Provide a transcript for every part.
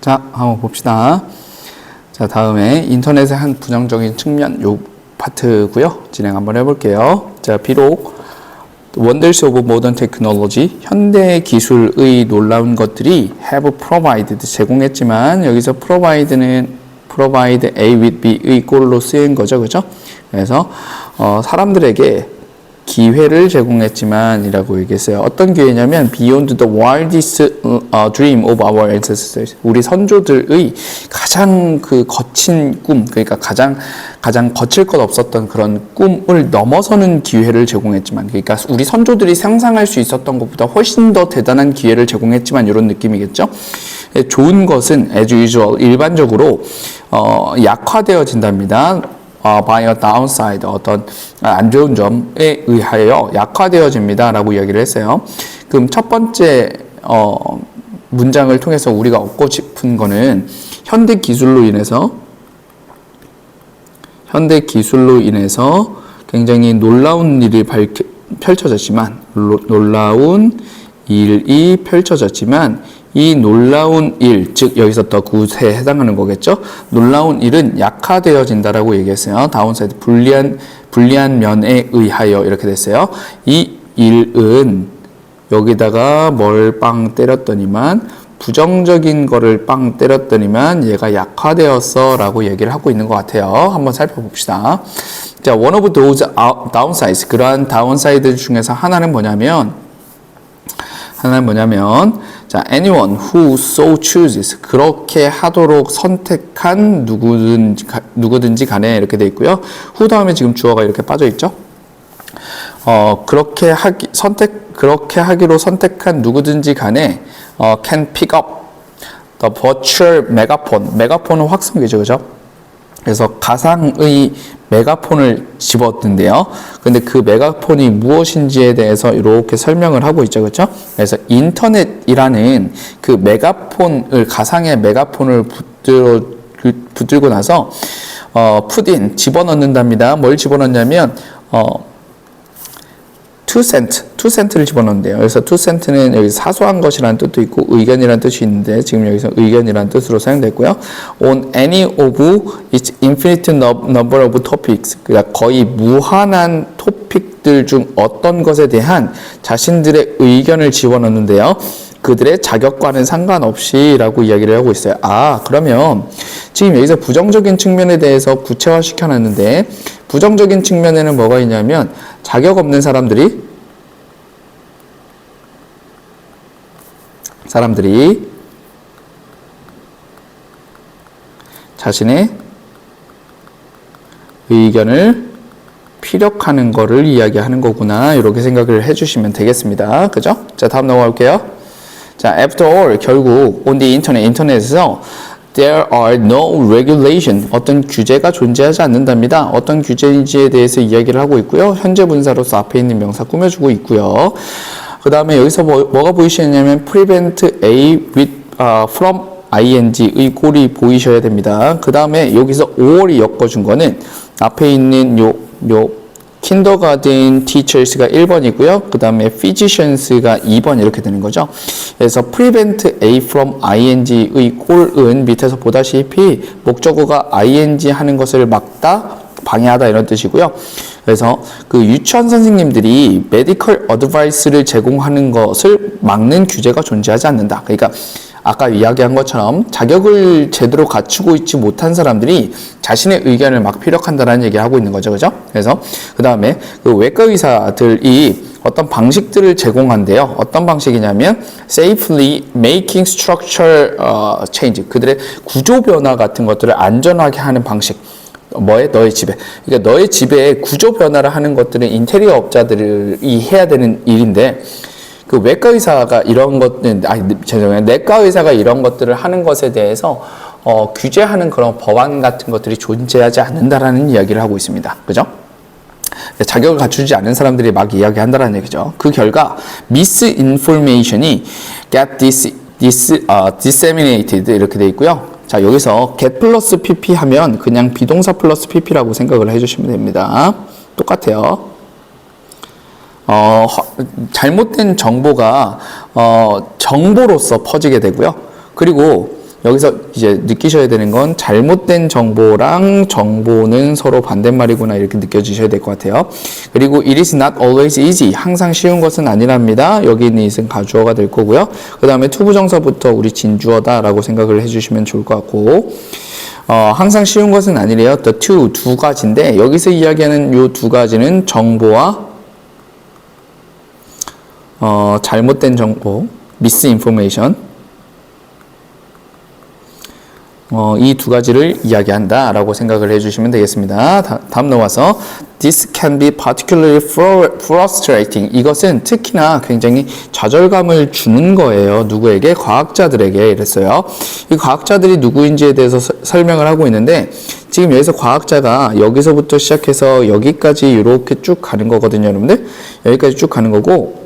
자, 한번 봅시다. 자, 다음에 인터넷의 한 부정적인 측면 요 파트고요. 진행 한번 해볼게요. 자, 비록 Wonders of Modern Technology 현대 기술의 놀라운 것들이 have provided 제공했지만 여기서 provide는 provide A with B의 꼴로 쓰인 거죠, 그죠? 그래서 어, 사람들에게 기회를 제공했지만이라고 얘기했어요. 어떤 기회냐면 beyond the wildest uh, dream of our ancestors. 우리 선조들의 가장 그 거친 꿈, 그러니까 가장 가장 거칠 것 없었던 그런 꿈을 넘어서는 기회를 제공했지만, 그러니까 우리 선조들이 상상할 수 있었던 것보다 훨씬 더 대단한 기회를 제공했지만 이런 느낌이겠죠. 예, 좋은 것은 as usual 일반적으로 어, 약화되어진답니다. 어, a downside 어떤 안 좋은 점에 의하여 약화되어집니다라고 이야기를 했어요. 그럼 첫 번째 어, 문장을 통해서 우리가 얻고 싶은 거는 현대 기술로 인해서 현대 기술로 인해서 굉장히 놀라운 일이 펼쳐졌지만 로, 놀라운 일이 펼쳐졌지만 이 놀라운 일, 즉 여기서 더 굿에 해당하는 거겠죠. 놀라운 일은 약화되어진다라고 얘기했어요. 다운사이드 불리한 불리한 면에 의하여 이렇게 됐어요. 이 일은 여기다가 뭘 빵 때렸더니만 부정적인 거를 빵 때렸더니만 얘가 약화되었어라고 얘기를 하고 있는 것 같아요. 한번 살펴봅시다. 자, one of those downsides 그러한 다운사이드 중에서 하나는 뭐냐면 하나는 뭐냐면 자, anyone who so chooses 그렇게 하도록 선택한 누구든지 누구든지 간에 이렇게 돼 있고요. who 다음에 지금 주어가 이렇게 빠져 있죠. 어, 그렇게 하기 선택 그렇게 하기로 선택한 누구든지 간에 어, can pick up the virtual megaphone. 메가폰은 확성기죠, 그죠? 그래서 가상의 메가폰을 집었는데요. 근데 그 메가폰이 무엇인지에 대해서 이렇게 설명을 하고 있죠. 그렇죠? 그래서 인터넷이라는 그 메가폰을 가상의 메가폰을 붙들어 붙들고 나서 어 푸딘 집어넣는답니다. 뭘 집어넣냐면 어 투 센트, 투 센트를 집어넣는데요. 그래서 투 센트는 여기 사소한 것이라는 뜻도 있고 의견이라는 뜻이 있는데 지금 여기서 의견이라는 뜻으로 사용됐고요. On any of its infinite number of topics, 그러니까 거의 무한한 토픽들 중 어떤 것에 대한 자신들의 의견을 집어넣는데요. 그들의 자격과는 상관없이 라고 이야기를 하고 있어요. 아, 그러면 지금 여기서 부정적인 측면에 대해서 구체화 시켜 놨는데 부정적인 측면에는 뭐가 있냐면 자격 없는 사람들이 사람들이 자신의 의견을 피력하는 거를 이야기하는 거구나 이렇게 생각을 해주시면 되겠습니다. 그죠? 자 다음 넘어갈게요. 자 after all 결국 on the internet 인터넷에서 There are no regulation. 어떤 규제가 존재하지 않는답니다. 어떤 규제인지에 대해서 이야기를 하고 있고요. 현재 분사로서 앞에 있는 명사 꾸며주고 있고요. 그 다음에 여기서 뭐, 뭐가 보이시냐면 prevent A with, uh, from ing의 꼴이 보이셔야 됩니다. 그 다음에 여기서 5월이 엮어준 거는 앞에 있는 요, 요 킨더가든 티처스가 1번이고요. 그 다음에 physicians가 2번 이렇게 되는 거죠. 그래서 prevent A from ing의 꼴은 밑에서 보다시피 목적어가 ing 하는 것을 막다, 방해하다 이런 뜻이고요. 그래서 그 유치원 선생님들이 메디컬 어드바이스를 제공하는 것을 막는 규제가 존재하지 않는다. 그러니까 아까 이야기한 것처럼 자격을 제대로 갖추고 있지 못한 사람들이 자신의 의견을 막 피력한다는 얘기를 하고 있는 거죠. 그죠? 그래서 그 다음에 그 외과 의사들이 어떤 방식들을 제공한대요. 어떤 방식이냐면 safely making structure uh, change. 그들의 구조 변화 같은 것들을 안전하게 하는 방식. 뭐에 너의 집에 그러니까 너의 집에 구조 변화를 하는 것들은 인테리어 업자들이 해야 되는 일인데 그 외과 의사가 이런 것들 아니 죄송해요 내과 의사가 이런 것들을 하는 것에 대해서 어, 규제하는 그런 법안 같은 것들이 존재하지 않는다라는 이야기를 하고 있습니다. 그죠? 자격을 갖추지 않은 사람들이 막 이야기한다는 얘기죠. 그 결과 misinformation이 get dis, dis, uh, disseminated 이렇게 돼 있고요. 자 여기서 get 플러스 pp 하면 그냥 비동사 플러스 pp라고 생각을 해주시면 됩니다. 똑같아요. 어, 잘못된 정보가 어, 정보로서 퍼지게 되고요. 그리고 여기서 이제 느끼셔야 되는 건 잘못된 정보랑 정보는 서로 반대말이구나 이렇게 느껴지셔야 될 것 같아요. 그리고 it is not always easy. 항상 쉬운 것은 아니랍니다. 여기 있는 it은 가주어가 될 거고요. 그 다음에 투부정사부터 우리 진주어다라고 생각을 해주시면 좋을 것 같고 어, 항상 쉬운 것은 아니래요. the two 두 가지인데 여기서 이야기하는 요두 가지는 정보와 어, 잘못된 정보, misinformation 어, 이 두 가지를 이야기한다라고 생각을 해주시면 되겠습니다. 다, 다 음 넘어와서 This can be particularly fru- frustrating. 이것은 특히나 굉장히 좌절감을 주는 거예요. 누구에게? 과학자들에게 이랬어요. 이 과학자들이 누구인지에 대해서 서- 설명을 하고 있는데 지금 여기서 과학자가 여기서부터 시작해서 여기까지 이렇게 쭉 가는 거거든요, 여러분들. 여기까지 쭉 가는 거고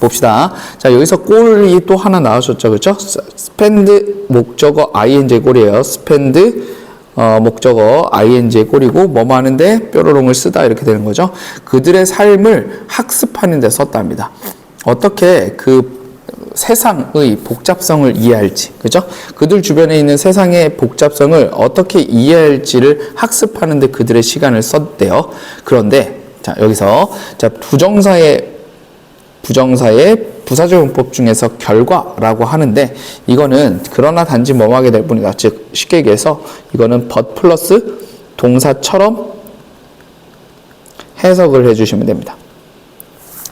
봅시다. 자, 여기서 꼴이 또 하나 나오셨죠. 그렇죠? 스펜드 목적어 ing 꼴이에요. 스펜드 어, 목적어 ing의 꼴이고 뭐뭐 하는데 뾰로롱을 쓰다 이렇게 되는 거죠. 그들의 삶을 학습하는 데 썼답니다. 어떻게 그 세상의 복잡성을 이해할지, 그죠? 그들 주변에 있는 세상의 복잡성을 어떻게 이해할지를 학습하는데 그들의 시간을 썼대요. 그런데 자 여기서 자 부정사의 부정사의 부사적 용법 중에서 결과라고 하는데 이거는 그러나 단지 뭐하게 될 뿐이다. 즉 쉽게 얘기해서 이거는 but 플러스 동사처럼 해석을 해주시면 됩니다.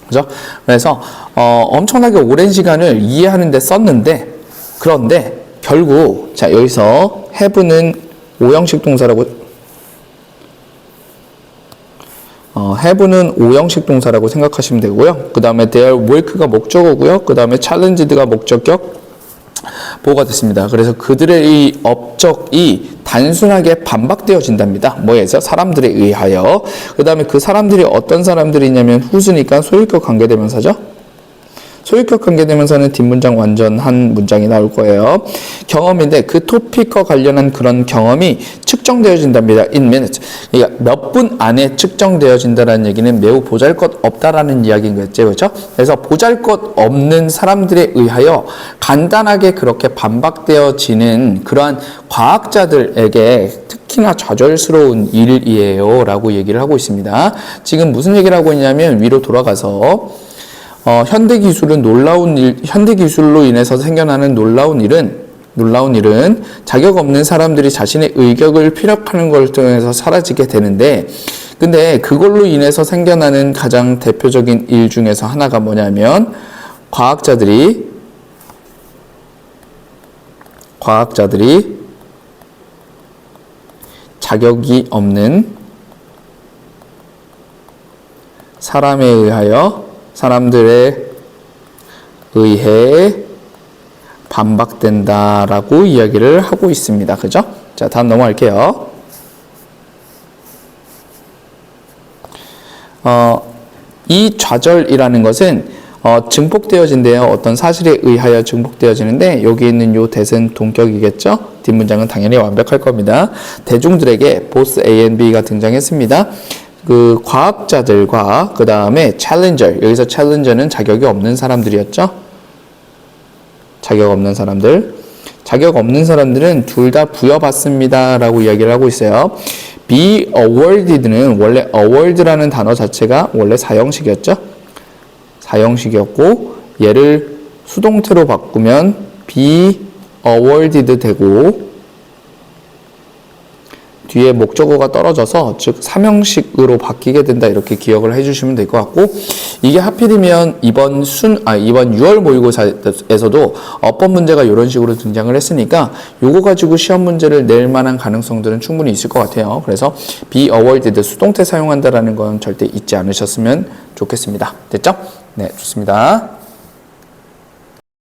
그죠? 그래서 어, 엄청나게 오랜 시간을 이해하는 데 썼는데 그런데 결국 자 여기서 have는 오형식 동사라고 어, have는 오형식 동사라고 생각하시면 되고요. 그 다음에 their work가 목적어고요. 그 다음에 challenged가 목적격 보호가 됐습니다. 그래서 그들의 이 업적이 단순하게 반박되어진답니다. 뭐에서? 사람들에 의하여. 그 다음에 그 사람들이 어떤 사람들이냐면 후수니까 소유격 관계대명사죠. 소유격 관계대명사는 뒷문장 완전한 문장이 나올 거예요. 경험인데 그 토픽과 관련한 그런 경험이 측정되어진답니다. in minutes. 그러니까 몇 분 안에 측정되어진다는 얘기는 매우 보잘것 없다라는 이야기인 거죠. 그렇죠? 그래서 보잘것 없는 사람들에 의하여 간단하게 그렇게 반박되어지는 그러한 과학자들에게 특히나 좌절스러운 일이에요. 라고 얘기를 하고 있습니다. 지금 무슨 얘기를 하고 있냐면 위로 돌아가서 어, 현대 기술은 놀라운 일, 현대 기술로 인해서 생겨나는 놀라운 일은 놀라운 일은 자격 없는 사람들이 자신의 의격을 피력하는 걸 통해서 사라지게 되는데 근데 그걸로 인해서 생겨나는 가장 대표적인 일 중에서 하나가 뭐냐면 과학자들이 과학자들이 자격이 없는 사람에 의하여 사람들에 의해 반박된다라고 이야기를 하고 있습니다. 그죠? 자, 다음 넘어갈게요. 어, 이 좌절이라는 것은 어, 증폭되어진대요. 어떤 사실에 의하여 증폭되어지는데 여기 있는 요 대은 동격이겠죠? 뒷문장은 당연히 완벽할 겁니다. 대중들에게 보스 A and B가 등장했습니다. 그 과학자들과 그 다음에 챌린저 여기서 챌린저는 자격이 없는 사람들이었죠. 자격 없는 사람들. 자격 없는 사람들은 둘 다 부여받습니다라고 이야기를 하고 있어요. be awarded는 원래 award라는 단어 자체가 원래 사형식이었죠. 사형식이었고 얘를 수동태로 바꾸면 be awarded 되고 뒤에 목적어가 떨어져서 즉 삼형식으로 바뀌게 된다 이렇게 기억을 해주시면 될 것 같고 이게 하필이면 이번 순 아 이번 6월 모의고사에서도 어법 문제가 이런 식으로 등장을 했으니까 요거 가지고 시험 문제를 낼 만한 가능성들은 충분히 있을 것 같아요. 그래서 be awarded 수동태 사용한다라는 건 절대 잊지 않으셨으면 좋겠습니다. 됐죠? 네, 좋습니다.